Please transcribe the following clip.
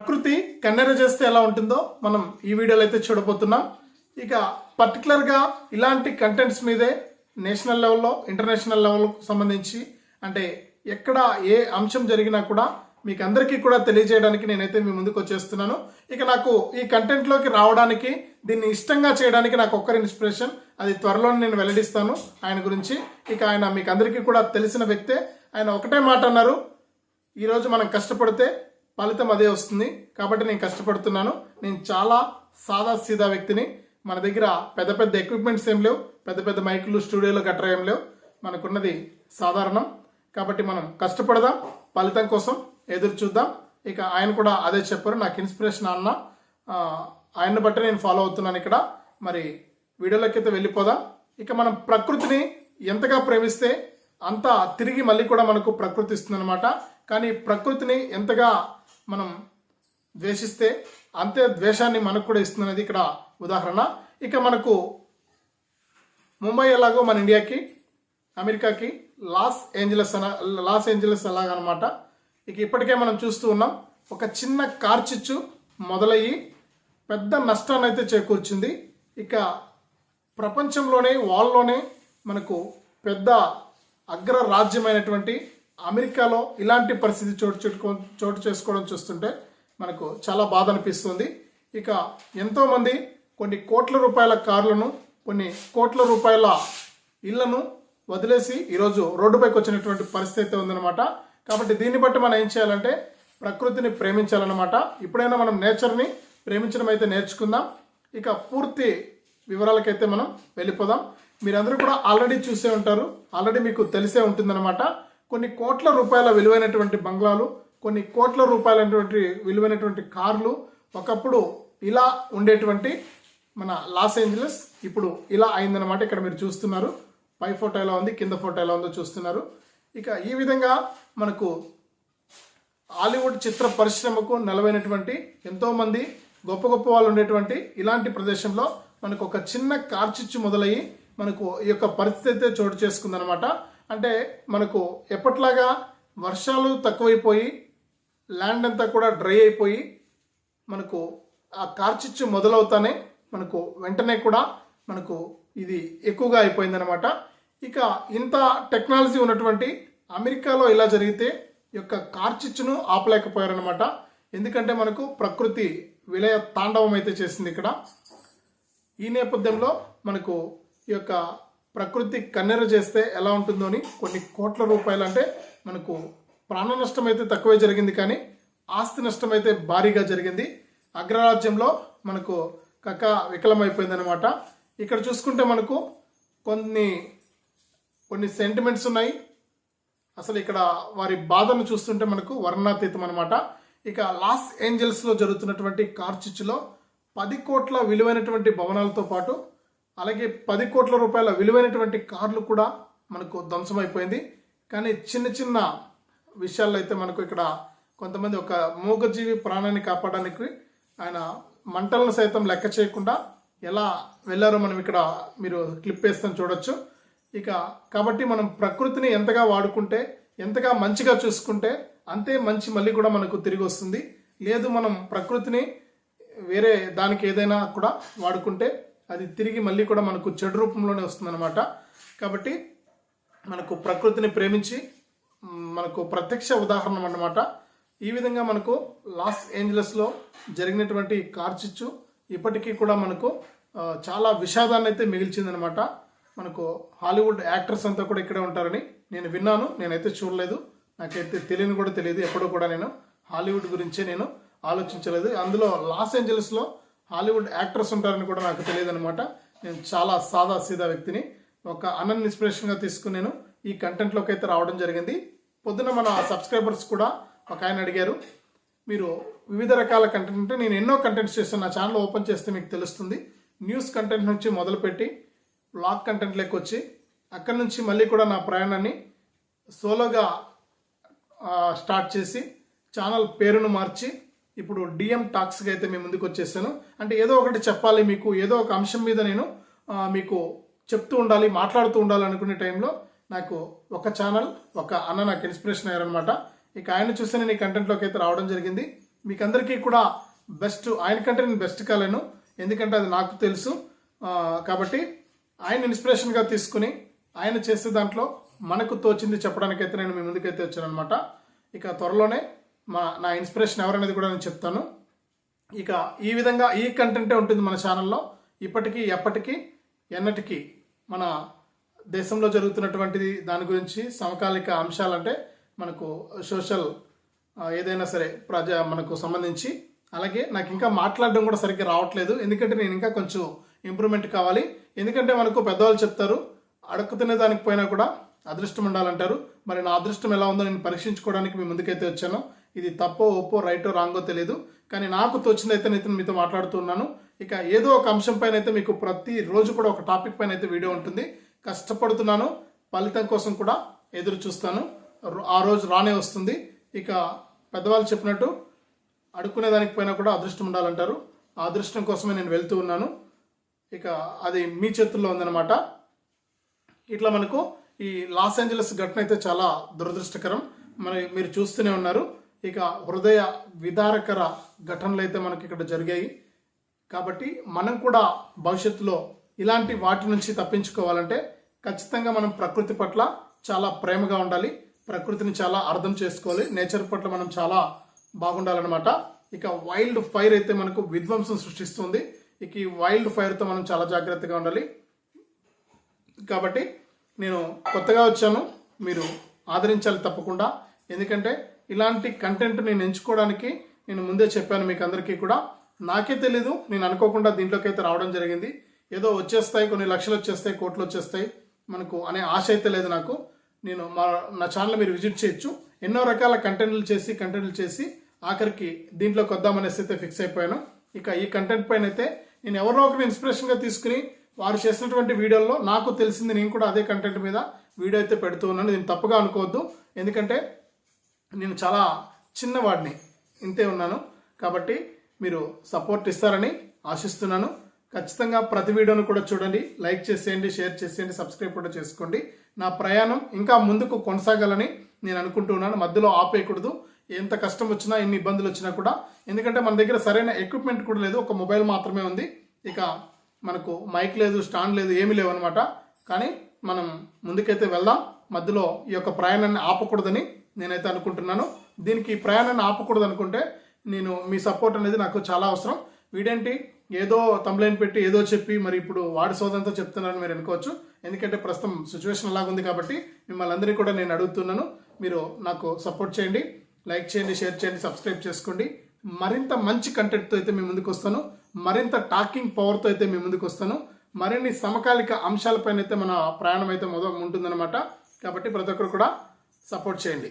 ప్రకృతి కన్నెర చేస్తే ఎలా ఉంటుందో మనం ఈ వీడియోలో అయితే చూడబోతున్నాం. ఇక పర్టికులర్గా ఇలాంటి కంటెంట్స్ మీదే నేషనల్ లెవెల్లో ఇంటర్నేషనల్ లెవెల్కు సంబంధించి అంటే ఎక్కడ ఏ అంశం జరిగినా కూడా మీకు అందరికీ కూడా తెలియజేయడానికి నేనైతే మీ ముందుకు వచ్చేస్తున్నాను. ఇక నాకు ఈ కంటెంట్లోకి రావడానికి దీన్ని ఇష్టంగా చేయడానికి నాకు ఒక్కరి ఇన్స్పిరేషన్ అది త్వరలో నేను వెల్లడిస్తాను ఆయన గురించి. ఇక ఆయన మీకు అందరికీ కూడా తెలిసిన వ్యక్తే. ఆయన ఒకటే మాట అన్నారు ఈరోజు మనం కష్టపడితే ఫలితం అదే వస్తుంది. కాబట్టి నేను కష్టపడుతున్నాను. నేను చాలా సాదా సీదా వ్యక్తిని. మన దగ్గర పెద్ద పెద్ద ఎక్విప్మెంట్స్ ఏం లేవు. పెద్ద పెద్ద మైకులు స్టూడియోలు గట్రా ఏం లేవు. మనకున్నది సాధారణం. కాబట్టి మనం కష్టపడదాం. ఫలితం కోసం ఎదురు చూద్దాం. ఇక ఆయన కూడా అదే చెప్పారు. నాకు ఇన్స్పిరేషన్ అన్న. ఆయన్ని బట్టి నేను ఫాలో అవుతున్నాను ఇక్కడ. మరి వీడియోలోకైతే అయితే వెళ్ళిపోదాం. ఇక మనం ప్రకృతిని ఎంతగా ప్రేమిస్తే అంత తిరిగి మళ్ళీ కూడా మనకు ప్రకృతి ఇస్తుందన్నమాట. కానీ ప్రకృతిని ఎంతగా మనం ద్వేషిస్తే అంతే ద్వేషాన్ని మనకు కూడా ఇస్తున్నది ఇక్కడ ఉదాహరణ. ఇక మనకు ముంబై ఎలాగో మన ఇండియాకి అమెరికాకి లాస్ ఏంజలస్ అన లాస్ ఏంజలస్ అలాగనమాట ఇక ఇప్పటికే మనం చూస్తూ ఉన్నాం ఒక చిన్న కార్చిచ్చు మొదలయ్యి పెద్ద నష్టాన్ని అయితే చేకూర్చింది. ఇక ప్రపంచంలోనే వాళ్ళలోనే మనకు పెద్ద అగ్ర రాజ్యమైనటువంటి అమెరికాలో ఇలాంటి పరిస్థితి చోటు చుట్టుకో చోటు చేసుకోవడం చూస్తుంటే మనకు చాలా బాధ అనిపిస్తుంది ఇక ఎంతోమంది కొన్ని కోట్ల రూపాయల కార్లను కొన్ని కోట్ల రూపాయల ఇళ్ళను వదిలేసి ఈరోజు రోడ్డుపైకి వచ్చినటువంటి పరిస్థితి అయితే ఉందన్నమాట. కాబట్టి దీన్ని బట్టి మనం ఏం చేయాలంటే ప్రకృతిని ప్రేమించాలన్నమాట. ఇప్పుడైనా మనం నేచర్ని ప్రేమించడం అయితే నేర్చుకుందాం. ఇక పూర్తి వివరాలకైతే మనం వెళ్ళిపోదాం. మీరందరూ కూడా ఆల్రెడీ చూసే ఉంటారు. ఆల్రెడీ మీకు తెలిసే ఉంటుందన్నమాట. కొన్ని కోట్ల రూపాయల విలువైనటువంటి బంగ్లాలు కొన్ని కోట్ల రూపాయలైనటువంటి విలువైనటువంటి కార్లు ఒకప్పుడు ఇలా ఉండేటువంటి మన లాస్ ఏంజలస్ ఇప్పుడు ఇలా అయిందనమాట ఇక్కడ మీరు చూస్తున్నారు. పై ఫోటో ఎలా ఉంది కింద ఫోటో ఎలా ఉందో చూస్తున్నారు. ఇక ఈ విధంగా మనకు హాలీవుడ్ చిత్ర పరిశ్రమకు నెలవైనటువంటి ఎంతోమంది గొప్ప గొప్ప వాళ్ళు ఉండేటువంటి ఇలాంటి ప్రదేశంలో మనకు ఒక చిన్న కార్చిచ్చు మొదలయ్యి మనకు ఈ యొక్క పరిస్థితి అయితే చోటు చేసుకుందనమాట అంటే మనకు ఎప్పట్లాగా వర్షాలు తక్కువైపోయి ల్యాండ్ అంతా కూడా డ్రై అయిపోయి మనకు ఆ కార్చిచ్చు మొదలవుతానే మనకు వెంటనే కూడా మనకు ఇది ఎక్కువగా అయిపోయిందనమాట ఇక ఇంత టెక్నాలజీ ఉన్నటువంటి అమెరికాలో ఇలా జరిగితే యొక్క కార్చిచ్చును ఆపలేకపోయారనమాట ఎందుకంటే మనకు ప్రకృతి విలయ తాండవం అయితే చేసింది ఇక్కడ. ఈ నేపథ్యంలో మనకు ఈ యొక్క ప్రకృతి కన్నెర చేస్తే ఎలా ఉంటుందో అని కొన్ని కోట్ల రూపాయలు అంటే మనకు ప్రాణ నష్టం అయితే తక్కువే జరిగింది కానీ ఆస్తి నష్టం అయితే భారీగా జరిగింది. అగ్రరాజ్యంలో మనకు కక్క వికలమైపోయిందనమాట ఇక్కడ చూసుకుంటే మనకు కొన్ని కొన్ని సెంటిమెంట్స్ ఉన్నాయి. అసలు ఇక్కడ వారి బాధను చూస్తుంటే మనకు వర్ణాతీతం అనమాట ఇక లాస్ ఏంజల్స్లో జరుగుతున్నటువంటి కార్చిచ్చులో పది కోట్ల విలువైనటువంటి భవనాలతో పాటు అలాగే పది కోట్ల రూపాయల విలువైనటువంటి కార్లు కూడా మనకు ధ్వంసమైపోయింది. కానీ చిన్న చిన్న విషయాల్లో అయితే మనకు ఇక్కడ కొంతమంది ఒక మూగజీవి ప్రాణాన్ని కాపాడడానికి ఆయన మంటలను సైతం లెక్క చేయకుండా ఎలా వెళ్ళారో మనం ఇక్కడ మీరు క్లిప్ వేస్తాం చూడొచ్చు. ఇక కాబట్టి మనం ప్రకృతిని ఎంతగా వాడుకుంటే ఎంతగా మంచిగా చూసుకుంటే అంతే మంచి మళ్ళీ కూడా మనకు తిరిగి వస్తుంది. లేదు మనం ప్రకృతిని వేరే దానికి ఏదైనా కూడా వాడుకుంటే అది తిరిగి మళ్ళీ కూడా మనకు చెడు రూపంలోనే వస్తుందన్నమాట. కాబట్టి మనకు ప్రకృతిని ప్రేమించి మనకు ప్రత్యక్ష ఉదాహరణ అన్నమాట. ఈ విధంగా మనకు లాస్ ఏంజలస్లో జరిగినటువంటి కార్చిచ్చు ఇప్పటికీ కూడా మనకు చాలా విషాదాన్ని అయితే మిగిల్చిందనమాట మనకు హాలీవుడ్ యాక్టర్స్ అంతా కూడా ఇక్కడే ఉంటారని నేను విన్నాను నేనైతే చూడలేదు. నాకైతే తెలియని కూడా తెలియదు ఎప్పుడూ కూడా నేను హాలీవుడ్ గురించే నేను ఆలోచించలేదు. అందులో లాస్ ఏంజలస్లో హాలీవుడ్ యాక్టర్స్ ఉంటారని కూడా నాకు తెలియదు అనమాట నేను చాలా సాదా సీదా వ్యక్తిని. ఒక అన్నన్ ఇన్స్పిరేషన్గా తీసుకుని నేను ఈ కంటెంట్లోకి అయితే రావడం జరిగింది. పొద్దున మన సబ్స్క్రైబర్స్ కూడా ఒక ఆయన అడిగారు మీరు వివిధ రకాల కంటెంట్ అంటే నేను ఎన్నో కంటెంట్స్ చేస్తాను. నా ఛానల్ ఓపెన్ చేస్తే మీకు తెలుస్తుంది. న్యూస్ కంటెంట్ నుంచి మొదలుపెట్టి బ్లాగ్ కంటెంట్లోకి వచ్చి అక్కడి నుంచి మళ్ళీ కూడా నా ప్రయాణాన్ని సోలోగా స్టార్ట్ చేసి ఛానల్ పేరును మార్చి ఇప్పుడు డిఎం టాక్స్కి అయితే మేము ముందుకు వచ్చేసాను. అంటే ఏదో ఒకటి చెప్పాలి మీకు ఏదో ఒక అంశం మీద నేను మీకు చెప్తూ ఉండాలి మాట్లాడుతూ ఉండాలి అనుకునే టైంలో నాకు ఒక ఛానల్ ఒక అన్న నాకు ఇన్స్పిరేషన్ అయ్యారనమాట ఇక ఆయన చూసి నేను ఈ కంటెంట్లోకి అయితే రావడం జరిగింది. మీకు అందరికీ కూడా బెస్ట్ ఆయన కంటే నేను బెస్ట్ కాలేను. ఎందుకంటే అది నాకు తెలుసు. కాబట్టి ఆయన ఇన్స్పిరేషన్గా తీసుకుని ఆయన చేసే దాంట్లో మనకు తోచింది చెప్పడానికైతే నేను మీ ముందుకైతే వచ్చాను అనమాట ఇక త్వరలోనే మా నా ఇన్స్పిరేషన్ ఎవరనేది కూడా నేను చెప్తాను. ఇక ఈ విధంగా ఈ కంటెంటే ఉంటుంది మన ఛానల్లో. ఇప్పటికీ ఎప్పటికీ ఎన్నటికీ మన దేశంలో జరుగుతున్నటువంటిది దాని గురించి సమకాలిక అంశాలంటే మనకు సోషల్ ఏదైనా సరే ప్రజా మనకు సంబంధించి. అలాగే నాకు ఇంకా మాట్లాడడం కూడా సరిగ్గా రావట్లేదు. ఎందుకంటే నేను ఇంకా కొంచెం ఇంప్రూవ్మెంట్ కావాలి. ఎందుకంటే మనకు పెద్దవాళ్ళు చెప్తారు అడుక్కుతున్న దానికి పోయినా కూడా అదృష్టం ఉండాలంటారు. మరి నా అదృష్టం ఎలా ఉందో నేను పరీక్షించుకోవడానికి మీ ముందుకైతే వచ్చాను. ఇది తప్పో ఒప్పో రైటో రాంగో తెలియదు కానీ నాకు తోచిందైతే నేను మీతో మాట్లాడుతున్నాను ఇక ఏదో ఒక అంశం పైన అయితే మీకు ప్రతి రోజు కూడా ఒక టాపిక్ పైన అయితే వీడియో ఉంటుంది. కష్టపడుతున్నాను. ఫలితం కోసం కూడా ఎదురు చూస్తాను. ఆ రోజు రానే వస్తుంది. ఇక పెద్దవాళ్ళు చెప్పినట్టు అడుక్కునే దానికి పైన కూడా అదృష్టం ఉండాలంటారు. ఆ అదృష్టం కోసమే నేను వెళ్తూ ఉన్నాను. ఇక అది మీ చేతుల్లో ఉందన్నమాట. ఇట్లా మనకు ఈ లాస్ ఏంజలస్ ఘటన అయితే చాలా దురదృష్టకరం. మన మీరు చూస్తూనే ఉన్నారు. ఇక హృదయ విదారకర ఘటనలు అయితే మనకి ఇక్కడ జరిగాయి. కాబట్టి మనం కూడా భవిష్యత్తులో ఇలాంటి వాటి నుంచి తప్పించుకోవాలంటే ఖచ్చితంగా మనం ప్రకృతి పట్ల చాలా ప్రేమగా ఉండాలి. ప్రకృతిని చాలా అర్థం చేసుకోవాలి. నేచర్ పట్ల మనం చాలా బాగుండాలన్నమాట. ఇక వైల్డ్ ఫైర్ అయితే మనకు విధ్వంసం సృష్టిస్తుంది. ఇక ఈ వైల్డ్ ఫైర్తో మనం చాలా జాగ్రత్తగా ఉండాలి. కాబట్టి నేను కొత్తగా వచ్చాను. మీరు ఆదరించాలి తప్పకుండా. ఎందుకంటే ఇలాంటి కంటెంట్ నేను ఎంచుకోవడానికి నేను ముందే చెప్పాను మీకు అందరికీ కూడా. నాకే తెలీదు నేను అనుకోకుండా దీంట్లోకి అయితే రావడం జరిగింది. ఏదో వచ్చేస్తాయి కొన్ని లక్షలు వచ్చేస్తాయి కోట్లు వచ్చేస్తాయి. మనకు అనే ఆశ అయితే లేదు నాకు. నేను మా నా ఛానల్ మీరు విజిట్ చేయొచ్చు. ఎన్నో రకాల కంటెంట్లు చేసి కంటెంట్లు చేసి ఆఖరికి దీంట్లోకి వద్దామనేసి అయితే ఫిక్స్ అయిపోయాను. ఇక ఈ కంటెంట్ పైన అయితే నేను ఎవరో ఒకరిని ఇన్స్పిరేషన్గా తీసుకుని వారు చేసినటువంటి వీడియోల్లో నాకు తెలిసింది నేను కూడా అదే కంటెంట్ మీద వీడియో అయితే పెడుతూ ఉన్నాను. దీన్ని తప్పుగా అనుకోవద్దు. ఎందుకంటే నేను చాలా చిన్నవాడిని ఇంతే ఉన్నాను. కాబట్టి మీరు సపోర్ట్ ఇస్తారని ఆశిస్తున్నాను. ఖచ్చితంగా ప్రతి వీడియోను కూడా చూడండి లైక్ చేసేయండి షేర్ చేసేయండి సబ్స్క్రైబ్ కూడా చేసుకోండి. నా ప్రయాణం ఇంకా ముందుకు కొనసాగాలని నేను అనుకుంటున్నాను మధ్యలో ఆపేయకూడదు. ఎంత కష్టం వచ్చినా ఎన్ని ఇబ్బందులు వచ్చినా కూడా. ఎందుకంటే మన దగ్గర సరైన ఎక్విప్మెంట్ కూడా లేదు. ఒక మొబైల్ మాత్రమే ఉంది. ఇక మనకు మైక్ లేదు స్టాండ్ లేదు ఏమీ లేవు అనమాట కానీ మనం ముందుకైతే వెళ్దాం. మధ్యలో ఈ యొక్క ప్రయాణాన్ని ఆపకూడదని నేనైతే అనుకుంటున్నాను. దీనికి ప్రయాణాన్ని ఆపకూడదు అనుకుంటే నేను మీ సపోర్ట్ అనేది నాకు చాలా అవసరం. వీడేంటి? ఏదో కంప్లైంట్ పెట్టి ఏదో చెప్పి మరి ఇప్పుడు వాడి సోదంతో చెప్తున్నారని మీరు అనుకోవచ్చు. ఎందుకంటే ప్రస్తుతం సిచ్యువేషన్ అలాగుంది కాబట్టి మిమ్మల్ని అందరినీ కూడా నేను అడుగుతున్నాను. మీరు నాకు సపోర్ట్ చేయండి లైక్ చేయండి షేర్ చేయండి సబ్స్క్రైబ్ చేసుకోండి. మరింత మంచి కంటెంట్తో అయితే మీ ముందుకు వస్తాను. మరింత టాకింగ్ పవర్తో అయితే మీ ముందుకు వస్తాను. మరిన్ని సమకాలిక అంశాలపైన అయితే మన ప్రయాణం అయితే మొదలు ఉంటుందన్నమాట. కాబట్టి ప్రతి ఒక్కరు కూడా సపోర్ట్ చేయండి.